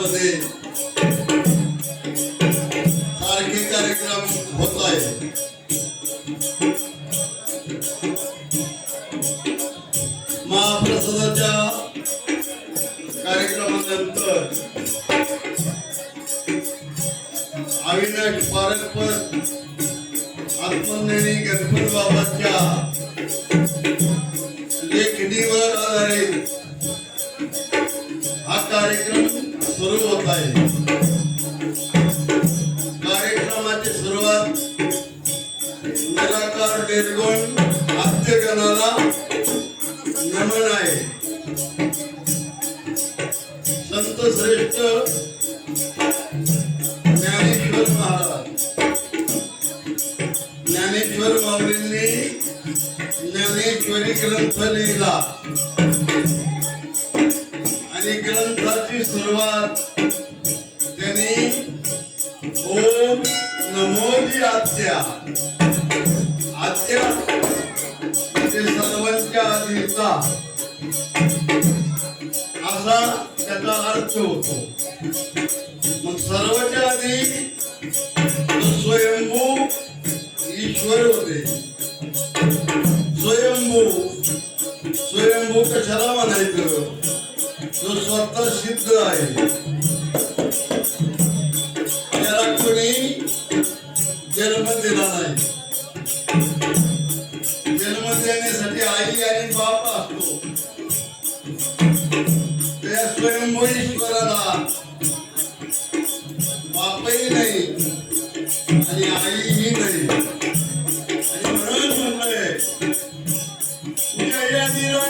मंदिरामध्ये सारखे कार्यक्रम होत आहे. महाप्रसादाच्या कार्यक्रमानंतर अविनाश पारकपर आत्मज्ञानी गणपती बाबाच्या निराकार निर्गुण आद्यगणाला नमन आहे. संत श्रेष्ठ ज्ञानेश्वर महाराज. ज्ञानेश्वर माऊलींनी ज्ञानेश्वरी ग्रंथ लिहिला. आणि ग्रंथाची सुरुवात त्यांनी ओम नमोजी आत्या. आत्या म्हणजे सर्वांच्या आधीचा असा त्याचा अर्थ होतो. मग सर्वांच्या आधी स्वयंभू ईश्वर होते. स्वयंभू स्वयंभू कशाला म्हणायचं? जो स्वतः सिद्ध आहे. जन्म दिला नाही जन्म देण्यासाठी आई आणि बाप असतो. त्या स्वयंभू ईश्वराला बापही नाही आणि आईही नाही. आणि म्हणून म्हणलंय जय निरंजना निर्गुणा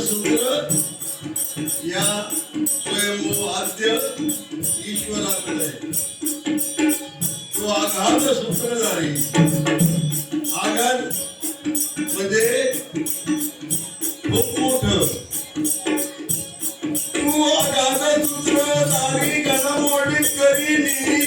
सूत्र या स्वयंभू आद्य ईश्वराकडे तो आघात सूत्रधारी आघात म्हणजे खूप मोठ. तू आघात सूत्रधारी घडामोडी करी निधी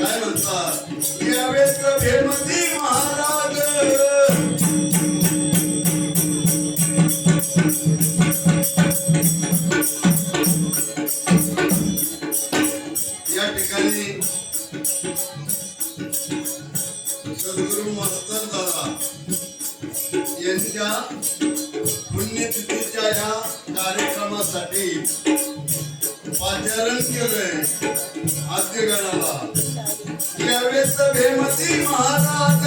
काय म्हणतात यावेळेस भेमती या ठिकाणी सद्गुरु महाराजांना यांच्या पुण्यतिथीच्या या कार्यक्रमासाठी पाचारण केलंय. आद्यगणाला त्यावेळेस भेमती महाराज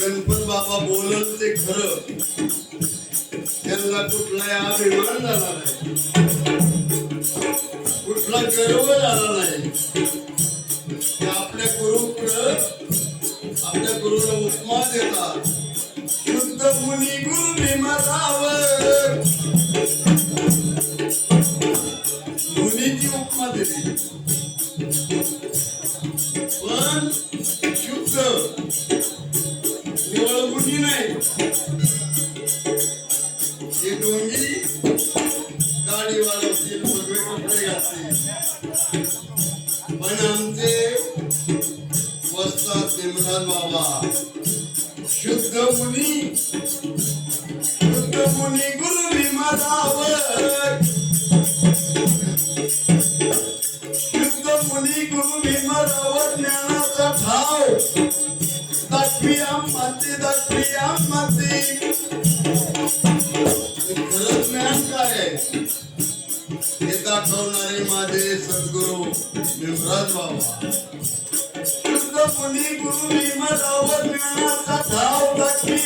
गणपत बाबा बोलल ते खर. त्यांना कुठलाही अभिमान झाला नाही. कुठला गर्व झाला नाही. ते आपल्या गुरु आपल्या गुरुला उपमा देतात. शुद्ध मुनी गुरु भीमारावर मुनीची पण आमचे वस्तात भीमराज बाबा शुद्ध मुनी शुद्ध मुनी गुरु भीमारावर शुद्ध मुनी गुरु भीमारावर ज्ञानाचा ठाव. दाखवणारे माझे सद्गुरु भीमराज बाबा. शुद्ध मुनी गुरु भीमराव ज्ञानाचा धाव दाखवी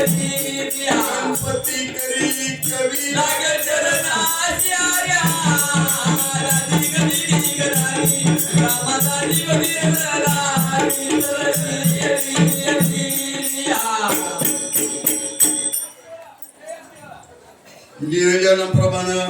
गणपती करी कवी नियोजनाप्रमाणे